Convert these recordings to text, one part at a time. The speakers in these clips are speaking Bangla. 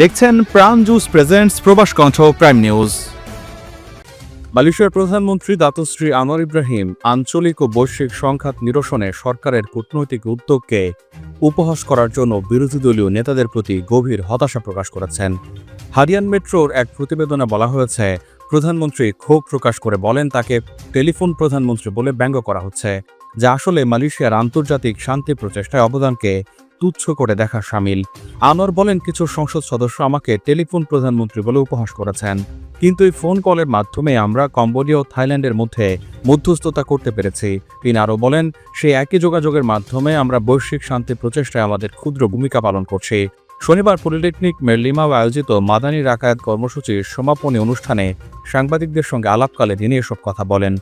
দেখছেন প্রাণ জুস প্রেজেন্টস প্রবাস কণ্ঠ প্রাইম নিউজ মালয়েশিয়ার প্রধানমন্ত্রী দাতশ্রী আনোয়ার ইব্রাহিম আঞ্চলিক ও বৈশ্বিক সংঘাত নিরসনে সরকারের কূটনৈতিক উদ্যোগকে উপহাস করার জন্য বিরোধী দলীয় নেতাদের প্রতি গভীর হতাশা প্রকাশ করেছেন। হারিয়ান মেট্রোর এক প্রতিবেদনে বলা হয়েছে, প্রধানমন্ত্রী ক্ষোভ প্রকাশ করে বলেন তাকে টেলিফোন প্রধানমন্ত্রী বলে ব্যঙ্গ করা হচ্ছে, যা আসলে মালয়েশিয়ার আন্তর্জাতিক শান্তি প্রচেষ্টায় অবদানকে তুচ্ছ করে দেখা সামিল। আনোয়ার বলেন, কিছু সংসদ সদস্য আমাকে টেলিফোন প্রধানমন্ত্রী বলে উপহাস করেছেন। কিন্তু এই ফোন কলের মাধ্যমে আমরা কম্বোডিয়া ও থাইল্যান্ডের মধ্যে মধ্যস্থতা করতে পেরেছি। তিনি আরও বলেন, সেই একই যোগাযোগের মাধ্যমে আমরা বৈশ্বিক শান্তি প্রচেষ্টায় আমাদের ক্ষুদ্র ভূমিকা পালন করছি। শনিবার পলিটেকনিক মেরলিমাও আয়োজিত মাদানী রাকায়াত কর্মসূচির সমাপনী অনুষ্ঠানে সাংবাদিকদের সঙ্গে আলাপকালে তিনি এসব কথা বলেন।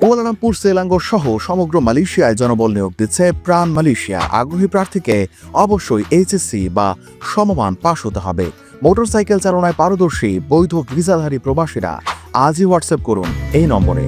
কুয়ালালামপুর সেলাঙ্গো সহ সমগ্র মালয়েশিয়ায় জনবল নিয়োগ দিচ্ছে প্রাণ মালয়েশিয়া। আগ্রহী প্রার্থীকে অবশ্যই এইচএসসি বা সমমান পাশ হতে হবে। মোটরসাইকেল চালনায় পারদর্শী, বৈধ ভিসাধারী প্রবাসীরা আজই হোয়াটসঅ্যাপ করুন এই নম্বরে।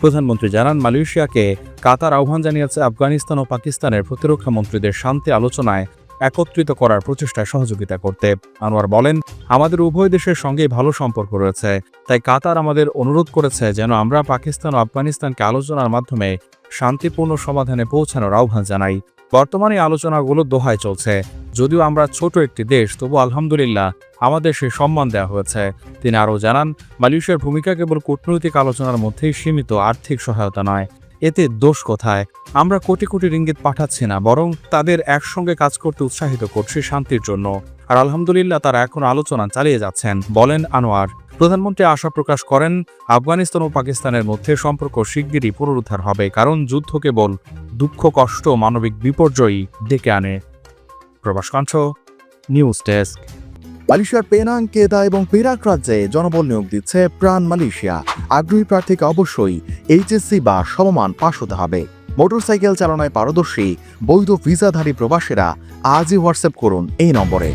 প্রধানমন্ত্রী জানান, মালয়েশিয়াকে কাতার আহ্বান জানিয়েছে আফগানিস্তান ও পাকিস্তানের প্রতিরক্ষা মন্ত্রীদের শান্তি আলোচনায় একত্রিত করার প্রচেষ্টায় সহযোগিতা করতে। আনোয়ার বলেন, আমাদের উভয় দেশের সঙ্গেই ভালো সম্পর্ক রয়েছে। তাই কাতার আমাদের অনুরোধ করেছে যেন আমরা পাকিস্তান ও আফগানিস্তানকে আলোচনার মাধ্যমে শান্তিপূর্ণ সমাধানে পৌঁছানোর আহ্বান জানাই। বর্তমানে আলোচনাগুলো দোহায় চলছে। যদিও আমরা ছোট একটি দেশ, তবু আলহামদুলিল্লাহ আমাদের সে সম্মান দেওয়া হয়েছে। তিনি আরও জানান, মালয়েশিয়ার ভূমিকা কেবল কূটনৈতিক আলোচনার মধ্যেই সীমিত আর্থিক সহায়তা নয়। এতে দোষ কোথায়? আমরা কোটি কোটি রিঙ্গিত পাঠাচ্ছি না, বরং তাদের একসঙ্গে কাজ করতে উৎসাহিত করছি শান্তির জন্য। আর আলহামদুলিল্লাহ তারা এখন আলোচনা চালিয়ে যাচ্ছেন, বলেন আনোয়ার। প্রধানমন্ত্রী আশা প্রকাশ করেন, আফগানিস্তান ও পাকিস্তানের মধ্যে সম্পর্ক শিগগিরই পুনরুদ্ধার হবে, কারণ যুদ্ধ কেবল দুঃখ, কষ্ট মানবিক বিপর্যয়ই ডেকে আনে। Probash Kantha news desk. মালয়েশিয়ার পেনাং, কেদা এবং পেরাক রাজ্যে জনবল নিয়োগ দিচ্ছে প্রাণ মালয়েশিয়া। আগ্রহী প্রার্থীকে অবশ্যই এইচএসসি বা সমমান পাশ হতে হবে। মোটরসাইকেল চালনায় পারদর্শী, বৈধ ভিসাধারী প্রবাসীরা আজই হোয়াটসঅ্যাপ করুন এই নম্বরে।